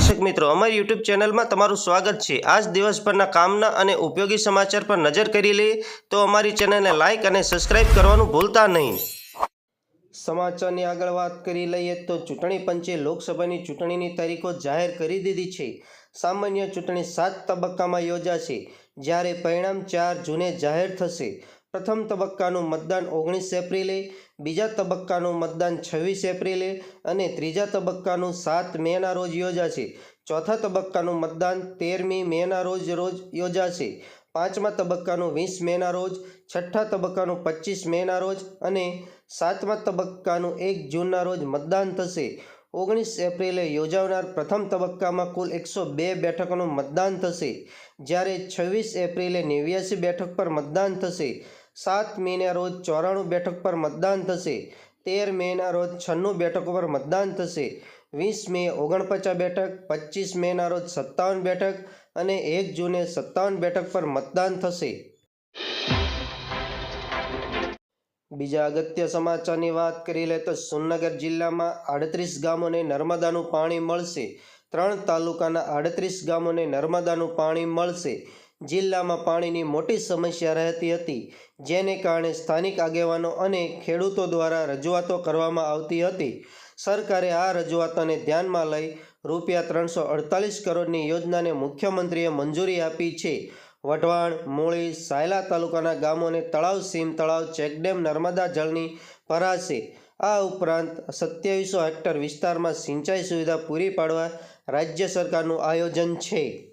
દર્શક મિત્રો, અમારી યુટ્યુબ ચેનલમાં તમારું સ્વાગત છે. આજ દિવસભરના કામના અને ઉપયોગી સમાચાર પર નજર કરી લઈએ તો અમારી ચેનલને લાઇક અને સબસ્ક્રાઇબ કરવાનું ભૂલતા નહીં. સમાચારની આગળ વાત કરી લઈએ તો ચૂંટણી પંચે લોકસભાની ચૂંટણીની તારીખો જાહેર કરી દીધી છે. સામાન્ય ચૂંટણી સાત તબક્કામાં યોજાશે. જ્યારે પરિણામ ચાર જૂને જાહેર થશે. પ્રથમ તબક્કાનું મતદાન ઓગણીસ એપ્રિલે, બીજા તબક્કાનું મતદાન છવ્વીસ એપ્રિલે અને ત્રીજા તબક્કાનું સાત મેના રોજ યોજાશે. ચોથા તબક્કાનું મતદાન તેરમી મેના રોજ રોજ યોજાશે. પાંચમા તબક્કાનું વીસ મેના રોજ, છઠ્ઠા તબક્કાનું પચીસ મેના રોજ અને સાતમા તબક્કાનું એક જૂનના રોજ મતદાન થશે. ઓગણીસ એપ્રિલે યોજાનાર પ્રથમ તબક્કામાં કુલ એકસો બે બેઠકોનું મતદાન થશે. જ્યારે છવ્વીસ એપ્રિલે નેવ્યાસી બેઠક પર મતદાન થશે. સાત મેના રોજ ચોરાણું બેઠક પર મતદાન થશે. તેર મેના રોજ છન્નું બેઠકો પર મતદાન થશે. વીસ મે ઓગણપચાસ બેઠક પચીસ મેના રોજ સત્તાવન બેઠક અને એક જૂને સત્તાવન બેઠક પર મતદાન થશે. બીજા અગત્ય સમાચારની વાત કરી લે તો સુરનગર જિલ્લામાં આડત્રીસ ગામોને નર્મદાનું પાણી મળશે. ત્રણ તાલુકાના આડત્રીસ ગામોને નર્મદાનું પાણી મળશે. જિલ્લામાં પાણીની મોટી સમસ્યા રહેતી હતી, જેને કારણે સ્થાનિક આગેવાનો અને ખેડૂતો દ્વારા રજૂઆતો કરવામાં આવતી હતી. સરકારે આ રજૂઆતોને ધ્યાનમાં લઈ રૂપિયા ત્રણસો અડતાલીસ કરોડની યોજનાને મુખ્યમંત્રીએ મંજૂરી આપી છે. વઢવાણ, મૂળી, સાયલા તાલુકાના ગામોને તળાવ સીમ તળાવ, ચેકડેમ, નર્મદા જળની ભરાશે આ ઉપરાંત સત્યાવીસો હેક્ટર વિસ્તારમાં સિંચાઈ સુવિધા પૂરી પાડવા રાજ્ય સરકારનું આયોજન છે.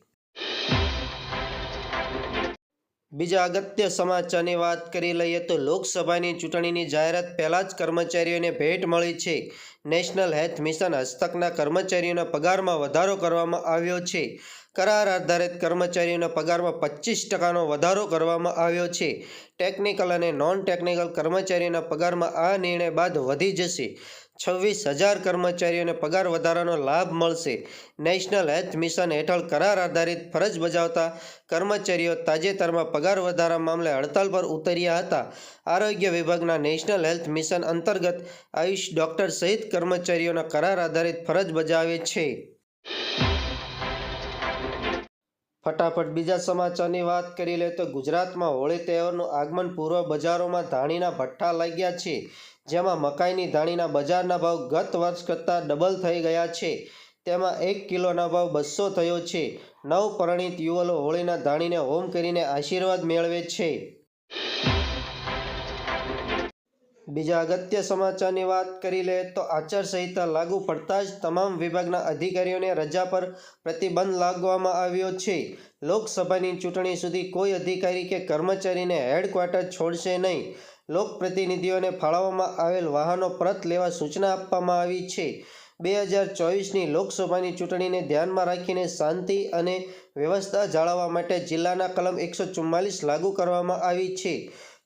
બીજા અગત્ય સમાચારની વાત કરી લઈએ તો લોકસભાની ચૂંટણીની જાહેરાત પહેલાં જ કર્મચારીઓને ભેટ મળી છે. નેશનલ હેલ્થ મિશન હસ્તકના કર્મચારીઓના પગારમાં વધારો કરવામાં આવ્યો છે. કરાર આધારિત કર્મચારીઓના પગારમાં પચીસ ટકાનો વધારો કરવામાં આવ્યો છે. ટેકનિકલ અને નોન ટેકનિકલ કર્મચારીઓના પગારમાં આ નિર્ણય બાદ વધી જશે. છવ્વીસ હજાર કર્મચારીઓને પગાર વધારાનો લાભ મળશે. નેશનલ હેલ્થ મિશન હેઠળ કરાર આધારિત ફરજ બજાવતા કર્મચારીઓ તાજેતરમાં પગાર વધારા મામલે હડતાલ પર ઉતર્યા હતા. આરોગ્ય વિભાગના નેશનલ હેલ્થ મિશન અંતર્ગત આયુષ ડોક્ટર સહિત કર્મચારીઓના કરાર આધારિત ફરજ બજાવે છે. ફટાફટ બીજા સમાચારની વાત કરી લે તો ગુજરાતમાં હોળી તહેવારનું આગમન પૂર્વ બજારોમાં ધાણીના ભઠ્ઠા લાગ્યા છે, જેમાં મકાઈની ધાણીના બજારના ભાવ ગત વર્ષ કરતાં ડબલ થઈ ગયા છે. તેમાં એક કિલોના ભાવ બસો થયો છે. નવ પરણિત યુવલો હોળીના ધાણીને હોમ કરીને આશીર્વાદ મેળવે છે. બીજા અગત્ય સમાચારની વાત કરી લે તો આચારસંહિતા લાગુ પડતા જ તમામ વિભાગના અધિકારીઓને રજા પર પ્રતિબંધ લાગવામાં આવ્યો છે. લોકસભાની ચૂંટણી સુધી કોઈ અધિકારી કે કર્મચારીને હેડક્વાર્ટર છોડશે નહીં. લોકપ્રતિનિધિઓને ફાળવવામાં આવેલ વાહનો પરત લેવા સૂચના આપવામાં આવી છે. બે હજાર ચોવીસની લોકસભાની ચૂંટણીને ધ્યાનમાં રાખીને શાંતિ અને વ્યવસ્થા જાળવવા માટે જિલ્લાના કલમ એકસો ચુમ્માલીસ લાગુ કરવામાં આવી છે.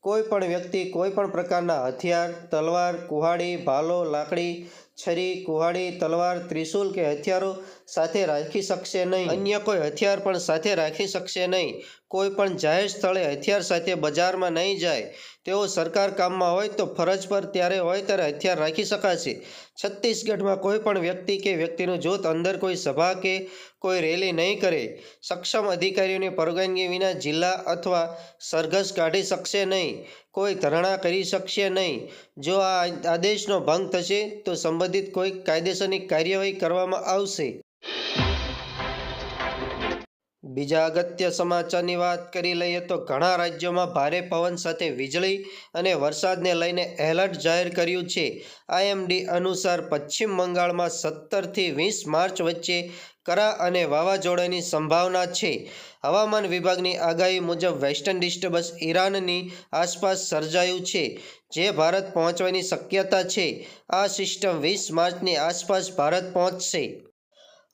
કોઈ પણ વ્યક્તિ કોઈ પણ પ્રકારના હથિયાર તલવાર કુહાડી ભાલો લાકડી છરી, કુહાડી, તલવાર, ત્રિશૂલ કે હથિયારો સાથે રાખી શકશે નહીં. અન્ય કોઈ હથિયાર પણ સાથે રાખી શકશે નહીં. કોઈ પણ જાહેર સ્થળે હથિયાર સાથે બજારમાં નહીં જાય. તેઓ સરકાર કામમાં હોય તો ફરજ પર ત્યારે હોય ત્યારે હથિયાર રાખી શકાશે. છત્તીસગઢમાં કોઈ પણ વ્યક્તિ કે વ્યક્તિનું જૂથ અંદર કોઈ સભા કે કોઈ રેલી નહીં કરે. સક્ષમ અધિકારીઓની પરવાનગી વિના જિલ્લા અથવા સરઘસ કાઢી શકશે નહીં. કોઈ ધરણા કરી શકશે નહીં. જો આ આદેશનો ભંગ થશે, તો સંબંધિત કોઈ કાયદેસરની કાર્યવાહી કરવામાં આવશે. બીજા અગત્ય સમાચારની વાત કરી લઈએ તો ઘણા રાજ્યોમાં ભારે પવન સાથે વીજળી અને વરસાદને લઈને એલર્ટ જાહેર કર્યું છે. આઈએમડી અનુસાર પશ્ચિમ બંગાળમાં સત્તરથી વીસ માર્ચ વચ્ચે કરા અને વાવાઝોડાની સંભાવના છે. હવામાન વિભાગની આગાહી મુજબ વેસ્ટર્ન ડિસ્ટર્બન્સ ઈરાનની આસપાસ સર્જાયું છે, જે ભારત પહોંચવાની શક્યતા છે. આ સિસ્ટમ વીસ માર્ચની આસપાસ ભારત પહોંચશે.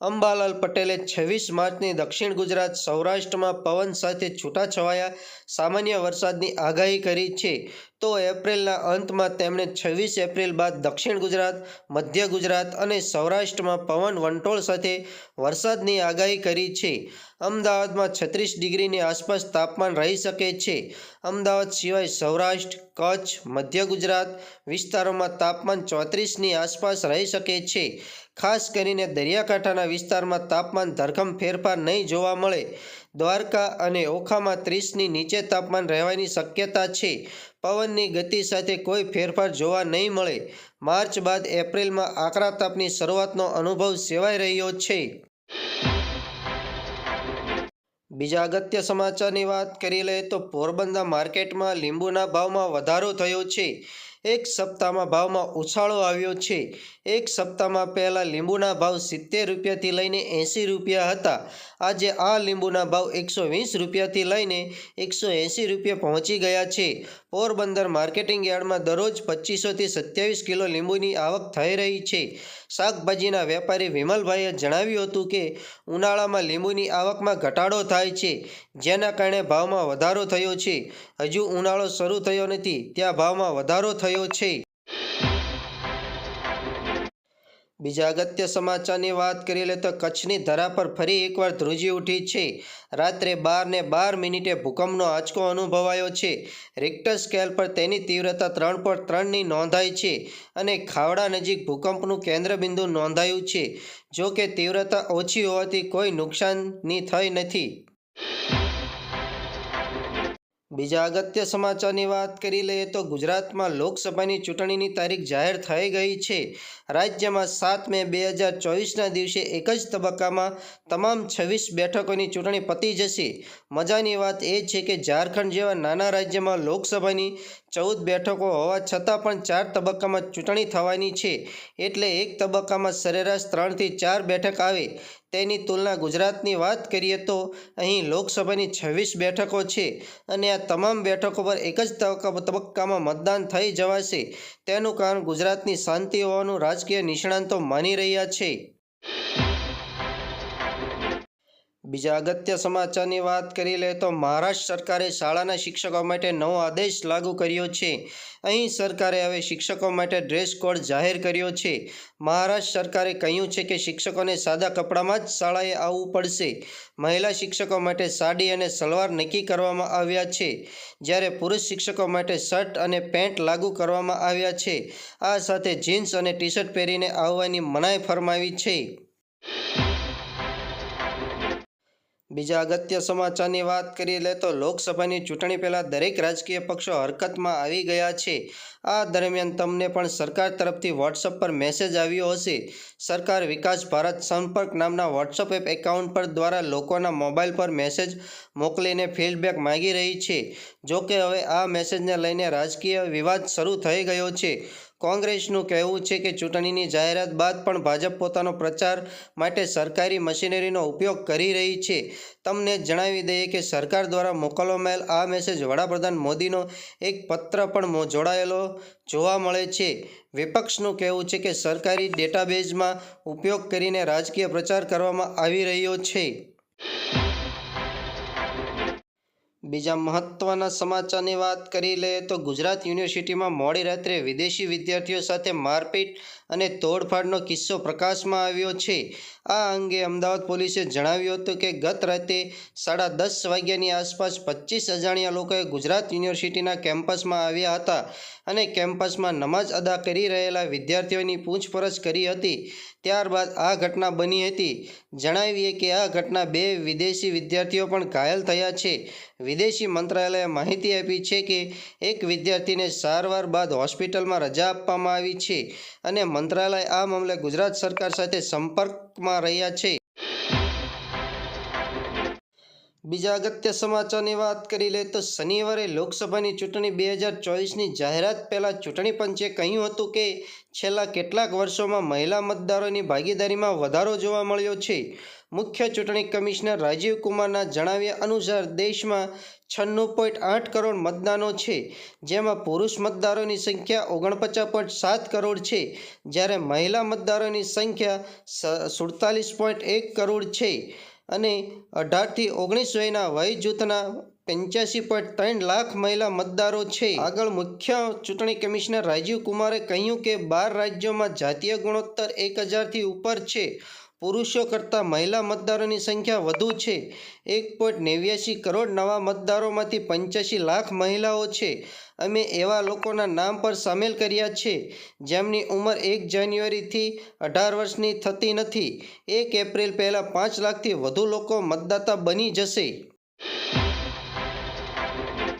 અંબાલાલ પટેલે છવ્વીસ માર્ચની દક્ષિણ ગુજરાત સૌરાષ્ટ્રમાં પવન સાથે છૂટાછવાયા સામાન્ય વરસાદની આગાહી કરી છે. તો એપ્રિલના અંતમાં તેમણે છવ્વીસ એપ્રિલ બાદ દક્ષિણ ગુજરાત, મધ્ય ગુજરાત અને સૌરાષ્ટ્રમાં પવન વંટોળ સાથે વરસાદની આગાહી કરી છે. અમદાવાદમાં છત્રીસ ડિગ્રીની આસપાસ તાપમાન રહી શકે છે. અમદાવાદ સિવાય સૌરાષ્ટ્ર, કચ્છ, મધ્ય ગુજરાત વિસ્તારોમાં તાપમાન ચોત્રીસની આસપાસ રહી શકે છે. ખાસ કરીને દરિયાકાંઠાના વિસ્તારમાં તાપમાન ધરખમ ફેરફાર નહીં જોવા મળે. દ્વારકા અને ઓખામાં ત્રીસની નીચે તાપમાન રહેવાની શક્યતા છે. પવનની ગતિ સાથે કોઈ ફેરફાર જોવા નહીં મળે. માર્ચ બાદ એપ્રિલમાં આકરા તાપની શરૂઆતનો અનુભવ સેવાઈ રહ્યો છે. બીજા અગત્ય સમાચારની વાત કરી લઈએ તો પોરબંદર માર્કેટમાં લીંબુના ભાવમાં વધારો થયો છે. એક સપ્તાહમાં ભાવમાં ઉછાળો આવ્યો છે. એક સપ્તાહમાં પહેલાં લીંબુના ભાવ સિત્તેર રૂપિયાથી લઈને એંસી રૂપિયા હતા. આજે આ લીંબુના ભાવ એકસો વીસ રૂપિયાથી લઈને એકસો એંસી રૂપિયા પહોંચી ગયા છે. પોરબંદર માર્કેટિંગ યાર્ડમાં દરરોજ પચીસોથી સત્યાવીસ કિલો લીંબુની આવક થઈ રહી છે. શાકભાજીના વેપારી વિમલભાઈએ જણાવ્યું હતું કે, ઉનાળામાં લીંબુની આવકમાં ઘટાડો થાય છે, જેના કારણે ભાવમાં વધારો થયો છે. હજુ ઉનાળો શરૂ થયો નથી, ત્યાં ભાવમાં વધારો થયો છે. બીજા અગત્ય સમાચારની વાત કરી લે તો કચ્છની ધરા પર ફરી એકવાર ધ્રુજી ઉઠી છે. રાત્રે બાર ને બાર મિનિટે ભૂકંપનો આંચકો અનુભવાયો છે. રિક્ટર સ્કેલ પર તેની તીવ્રતા ત્રણ પોઈન્ટ ત્રણની નોંધાઈ છે અને ખાવડા નજીક ભૂકંપનું કેન્દ્રબિંદુ નોંધાયું છે. જો કે તીવ્રતા ઓછી હોવાથી કોઈ નુકસાનની થઈ નથી. બીજા અગત્ય સમાચારની વાત કરી લઈએ તો ગુજરાતમાં લોકસભાની ચૂંટણીની તારીખ જાહેર થઈ ગઈ છે. રાજ્યમાં સાત મે બે હજાર ચોવીસના દિવસે એક જ તબક્કામાં તમામ છવ્વીસ બેઠકોની ચૂંટણી પતી જશે. મજાની વાત એ છે કે ઝારખંડ જેવા નાના રાજ્યમાં લોકસભાની ચૌદ બેઠકો હોવા છતાં પણ ચાર તબક્કામાં ચૂંટણી થવાની છે. એટલે એક તબક્કામાં સરેરાશ ત્રણથી ચાર બેઠક આવે. તેની તુલના ગુજરાતની વાત કરીએ તો અહીં લોકસભાની છવ્વીસ બેઠકો છે અને આ તમામ બેઠકો પર એક જ તબક્કા- તબક્કામાં મતદાન થઈ જવાશે. તેનું કારણ ગુજરાતની શાંતિ હોવાનું રાજકીય નિષ્ણાંતો માની રહ્યા છે. બીજા અગત્ય સમાચારની વાત કરી લે તો મહારાષ્ટ્ર સરકારે શાળાના શિક્ષકો માટે નવો આદેશ લાગુ કર્યો છે. અહીં સરકારે હવે શિક્ષકો માટે ડ્રેસ કોડ જાહેર કર્યો છે. મહારાષ્ટ્ર સરકારે કહ્યું છે કે શિક્ષકોને સાદા કપડામાં જ શાળાએ આવવું પડશે. મહિલા શિક્ષકો માટે સાડી અને સલવાર નક્કી કરવામાં આવ્યા છે. જ્યારે પુરુષ શિક્ષકો માટે શર્ટ અને પેન્ટ લાગુ કરવામાં આવ્યા છે. આ સાથે જીન્સ અને ટી શર્ટ પહેરીને આવવાની મનાઈ ફરમાવી છે. બીજા અગત્ય સમાચારની વાત કરી લે તો લોકસભાની ચૂંટણી પહેલાં દરેક રાજકીય પક્ષો હરકતમાં આવી ગયા છે. આ દરમિયાન તમને પણ સરકાર તરફથી વોટ્સઅપ પર મેસેજ આવ્યો હશે. સરકાર વિકાસ ભારત સંપર્ક નામના વોટ્સઅપ એપ એકાઉન્ટ પર દ્વારા લોકોના મોબાઈલ પર મેસેજ મોકલીને ફીડબેક માગી રહી છે. જોકે હવે આ મેસેજને લઈને રાજકીય વિવાદ શરૂ થઈ ગયો છે. કોંગ્રેસનું કહેવું છે કે ચૂંટણીની જાહેરાત બાદ પણ ભાજપ પોતાનો પ્રચાર માટે સરકારી મશીનરીનો ઉપયોગ કરી રહી છે. તમને જણાવી દઈએ કે સરકાર દ્વારા મોકલવામાં આ મેસેજ વડાપ્રધાન મોદીનો એક પત્ર પણ જોડાયેલો જોવા મળે છે. વિપક્ષનું કહેવું છે કે સરકારી ડેટાબેઝમાં ઉપયોગ કરીને રાજકીય પ્રચાર કરવામાં આવી રહ્યો છે. બીજા મહત્ત્વના સમાચારની વાત કરી લઈએ તો ગુજરાત યુનિવર્સિટીમાં મોડી રાત્રે વિદેશી વિદ્યાર્થીઓ સાથે મારપીટ અને તોડફાડનો કિસ્સો પ્રકાશમાં આવ્યો છે. આ અંગે અમદાવાદ પોલીસે જણાવ્યું હતું કે ગત રાતે સાડા દસ વાગ્યાની આસપાસ પચીસ અજાણ્યા લોકોએ ગુજરાત યુનિવર્સિટીના કેમ્પસમાં આવ્યા હતા અને કેમ્પસમાં નમાઝ અદા કરી રહેલા વિદ્યાર્થીઓની પૂછપરછ કરી હતી. ત્યારબાદ આ ઘટના બની હતી. જણાવીએ કે આ ઘટના બે વિદેશી વિદ્યાર્થીઓ પણ ઘાયલ થયા છે. વિદેશી મંત્રાલયે માહિતી આપી છે કે એક વિદ્યાર્થીને સારવાર બાદ હોસ્પિટલમાં રજા આપવામાં આવી છે અને મંત્રાલય આ મામલે ગુજરાત સરકાર સાથે સંપર્કમાં રહ્યા છે. બીજા અગત્ય સમાચારની વાત કરી લે તો શનિવારે લોકસભાની ચૂંટણી બે હજાર ચોવીસની જાહેરાત પહેલાં ચૂંટણી પંચે કહ્યું હતું કે છેલ્લા કેટલાક વર્ષોમાં મહિલા મતદારોની ભાગીદારીમાં વધારો જોવા મળ્યો છે. મુખ્ય ચૂંટણી કમિશનર રાજીવ કુમારના જણાવ્યા અનુસાર દેશમાં છન્નું પોઈન્ટ આઠ કરોડ મતદાનો છે, જેમાં પુરુષ મતદારોની સંખ્યા ઓગણપચાસ પોઈન્ટ સાત કરોડ છે, જ્યારે મહિલા મતદારોની સંખ્યા સુડતાલીસ પોઈન્ટ એક કરોડ છે અને અઢારથી ઓગણીસ વયના વય જૂથના પંચ્યાસી પોઈન્ટ ત્રણ લાખ મહિલા મતદારો છે. આગળ મુખ્ય ચૂંટણી કમિશનર રાજીવ કુમારે કહ્યું કે બાર રાજ્યોમાં જાતીય ગુણોત્તર એક હજારથી ઉપર છે. પુરુષો કરતાં મહિલા મતદારોની સંખ્યા વધુ છે. એક પોઈન્ટ નેવ્યાસી કરોડ નવા મતદારોમાંથી પંચ્યાસી લાખ મહિલાઓ છે. અમે એવા લોકોના નામ પર સામેલ કર્યા છે, જેમની ઉંમર એક જાન્યુઆરીથી અઢાર વર્ષની થતી નથી. એક એપ્રિલ પહેલાં પાંચ લાખથી વધુ લોકો મતદાતા બની જશે.